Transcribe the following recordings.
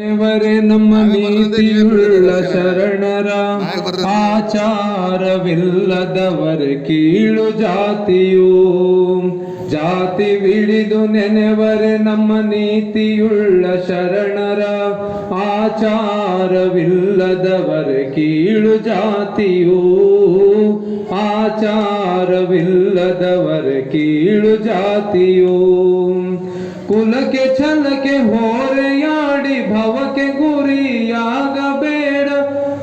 ದೇವರೇ, ನಮ್ಮ ನೀತಿಯುಳ್ಳ ಶರಣರ ಆಚಾರವಿಲ್ಲದವರ ಕೀಳು ಜಾತಿಯು. ಜಾತಿ ವಿಡಿದು ನೆನೆವರೆ, ನಮ್ಮ ನೀತಿಯುಳ್ಳ ಶರಣರ ಆಚಾರವಿಲ್ಲದವರ ಕೀಳು ಜಾತಿಯು. ಆಚಾರವಿಲ್ಲದವರ ಕೀಳು ಜಾತಿಯು. ಕುಲಕ್ಕೆ ಛಲಕ್ಕೆ ಹೋರೆಯಾಡಿ ಭವಕ್ಕೆ ಗುರಿಯಾಗಬೇಡ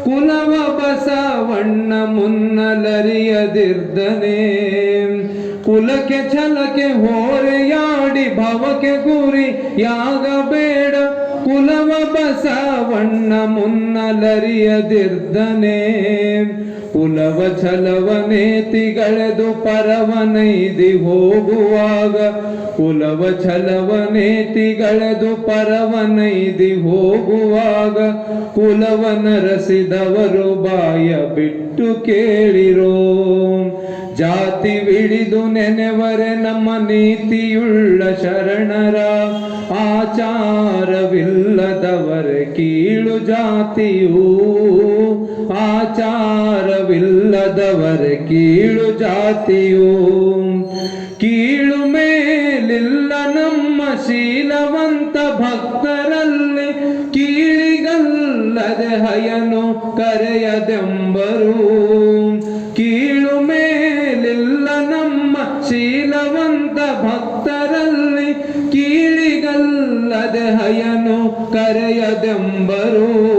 ಕುಲವ ಬಸವಣ್ಣ ಮುನ್ನಲರಿಯದಿರ್ದನೆ ಕುಲಕ್ಕೆ ಛಲಕ್ಕೆ ಹೋರೆಯಾಡಿ ಭವಕ್ಕೆ ಗುರಿಯಾಗಬೇಡ ಕುಲವ ಬಸವಣ್ಣ ಮುನ್ನಲರಿಯದಿರ್ದನೆ ಕುಲವ ನೇತಿಗಳೆದು ಪರವನೈದಿ ಹೋಗುವಾಗ. ಕುಲವ ನೇತಿಗಳೆದು ಪರವನೈದಿ ಹೋಗುವಾಗ. ಕುಲವ ನರಸಿದವರು ಬಾಯ ಬಿಟ್ಟು ಕೇಳಿರೋ. ಜಾತಿ ಬಿಡಿದು ನೆನೆವರೆ ನಮ್ಮ ನೀತಿಯುಳ್ಳ ಶರಣರ. ಆಚಾರವಿಲ್ಲದವರ ಕೀಳು ಜಾತಿಯು. ಆಚಾರವಿಲ್ಲದವರೆ ಕೀಳು ಜಾತಿಯು ಕೀಳು ಮೇಲಿಲ್ಲ ನಮ್ಮ ಶೀಲವಂತ ಭಕ್ತರಲ್ಲಿ, ಕೀಳಿಗಲ್ಲದೆ ಹಯನು ಕರೆಯದೆಂಬರು. ಕೀಳು ಮೇಲಿಲ್ಲ ನಮ್ಮ ಶೀಲವಂತ ಭಕ್ತರಲ್ಲಿ, ಕೀಳಿಗಲ್ಲದೆ ಹಯನು ಕರೆಯದೆಂಬರು.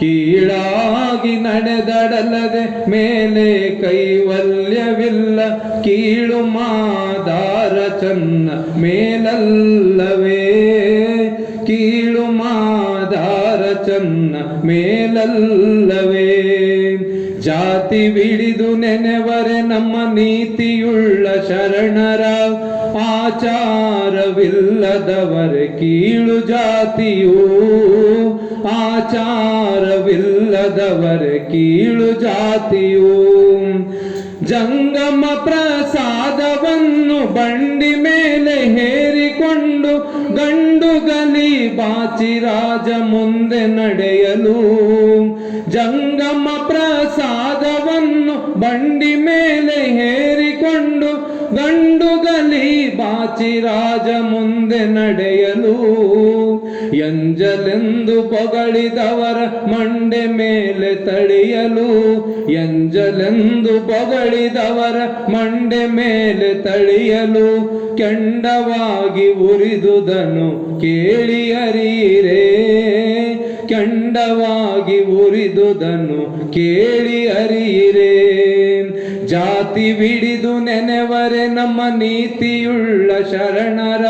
ಕೀಳಾಗಿ ನಡೆದಡಲದೆ ಮೇಲೆ ಕೈವಲ್ಯವಿಲ್ಲ. ಕೀಳು ಮಾದಾರ ಚನ್ನ ಮೇಲಲ್ಲವೇ. ಕೀಳು ಮಾದಾರ ಚನ್ನ ಮೇಲಲ್ಲವೇ. ಜಾತಿ ಬಿಡಿದು ನೆನೆವರೆ ನಮ್ಮ ನೀತಿಯುಳ್ಳ ಶರಣರ ಆಚಾರವಿಲ್ಲದವರೆ. ಕೀಳು ಜಾತಿಯು ಆಚಾರವಿಲ್ಲದವರೆ ಕೀಳು ಜಾತಿಯು. ಜಂಗಮ ಪ್ರಸಾದವನ್ನು ಬಂಡಿ ಮೇಲೆ ಹೇರಿಕೊಂಡು ಗಂಡು ಗಲಿ ಬಾಚಿ ರಾಜ ಮುಂದೆ ನಡೆಯಲು. ಜಂಗಮ ಪ್ರಸಾದವನ್ನು ಬಂಡಿ ಮೇಲೆ ಹೇರಿಕೊಂಡು ಗಂಡು ಗಲಿ ಬಾಚಿ ರಾಜ ಮುಂದೆ ನಡೆಯಲು. ಎಂಜಲೆಂದು ಪೊಗಳಿದವರ ಮಂಡೆ ಮೇಲೆ ತಳಿಯಲು, ಎಂಜಲೆಂದು ಪೊಗಳಿದವರ ಮಂಡೆ ಮೇಲೆ ತಳಿಯಲು, ಕೆಂಡವಾಗಿ ಉರಿದುದನು ಕೇಳಿ ಅರೀರೇ ಕೆಂಡವಾಗಿ ಉರಿದುದನು ಕೇಳಿ ಅರಿಯಿರೇ ಜಾತಿ ಬಿಡಿದು ನೆನೆವರೆ ನಮ್ಮ ನೀತಿಯುಳ್ಳ ಶರಣರ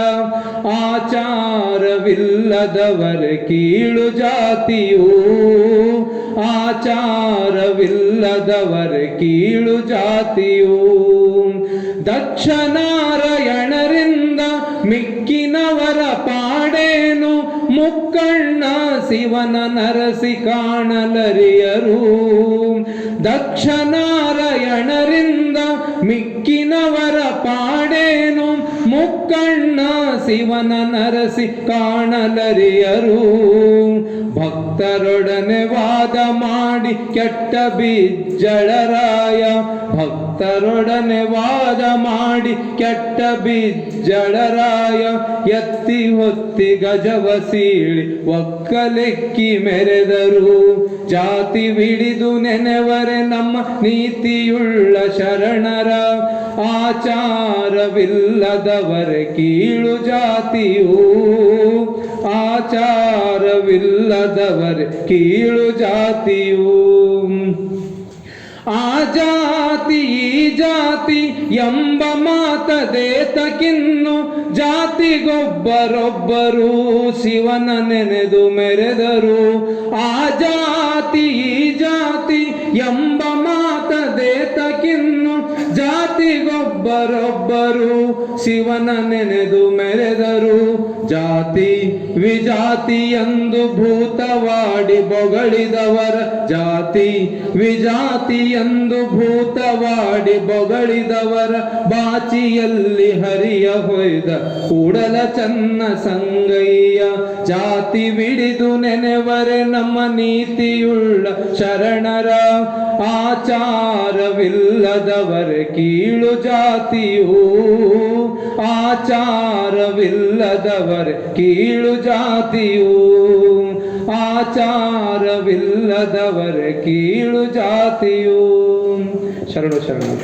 ಆಚಾರವಿಲ್ಲದವರೆ ಕೀಳು ಜಾತಿಯು ಆಚಾರವಿಲ್ಲದವರೆ ಕೀಳು ಜಾತಿಯು. ದಕ್ಷನಾರಾಯಣರಿಂದ ಮಿಕ್ಕಿನವರ ಪಾಡೇನು ಮುಕ್ಕಣ್ಣ ಶಿವನ ನರಸಿ ಕಾಣಲರಿಯರು. ದಕ್ಷನಾರಾಯಣರಿಂದ ಮಿಕ್ಕಿನವರ ಪಾಡೇನು ಮುಕ್ಕಣ್ಣ ಶಿವನ ನರಸಿ ಕಾಣಲರಿಯರು. ಭಕ್ತರೊಡನೆ ವಾದ ಮಾಡಿ ಕೆಟ್ಟ ಬಿಜ್ಜಳರಾಯ ಭಕ್ತರೊಡನೆ ವಾದ ಮಾಡಿ ಕೆಟ್ಟ ಬಿಜ್ಜಳರಾಯ ಎತ್ತಿ ಹೊತ್ತಿ ಗಜವ ಸೀಳಿ ಒಕ್ಕಲೆಕ್ಕಿ ಮೆರೆದರು. ಜಾತಿ ಬಿಡಿದು ನೆನೆವರೆ ನಮ್ಮ ನೀತಿಯುಳ್ಳ ಶರಣರ. ಆಚಾರವಿಲ್ಲದವರೆ ಕೀಳು ಜಾತಿಯು. ಆಚಾರವಿಲ್ಲದವರೆ ಕೀಳು ಜಾತಿಯು. ಆ ಜಾತಿ, ಈ ಜಾತಿ ಎಂಬ ಮಾತದೇತಕಿನ್ನು ಜಾತಿಗೊಬ್ಬರೊಬ್ಬರು ಶಿವನ ನೆನೆದು ಮೆರೆದರು. ಆ ಜಾತಿ, ಈ ಜಾತಿ ಎಂಬ ಮಾತದೇತಕಿನ್ನು ಕಿನ್ನು ಜಾತಿಗೊಬ್ಬರೊಬ್ಬರು ಶಿವನ ನೆನೆದು ಮೆರೆದರು. ಜಾತಿ ವಿಜಾತಿ ಎಂದು ಭೂತವಾಡಿ ಬೊಗಳಿದವರ ಜಾತಿ ವಿಜಾತಿ ಎಂದು ಭೂತವಾಡಿ ಬೊಗಳಿದವರ ಬಾಚಿಯಲ್ಲಿ ಹರಿಯ ಹೊಯ್ದ ಕೂಡಲ ಚನ್ನ ಸಂಗಯ್ಯ ಜಾತಿ ವಿಡಿದು ನೆನೆವರೆ ನಮ್ಮ ನೀತಿಯುಳ್ಳ ಶರಣರ ಆಚಾರವಿಲ್ಲದವರೆ ಕೀಳು ಜಾತಿಯೂ. ಆಚಾರವಿಲ್ಲದವರೆ ಕೀಳು ಜಾತಿಯೂ. ಆಚಾರವಿಲ್ಲದವರೆ ಕೀಳು ಜಾತಿಯೂ. ಶರಣು ಶರಣು.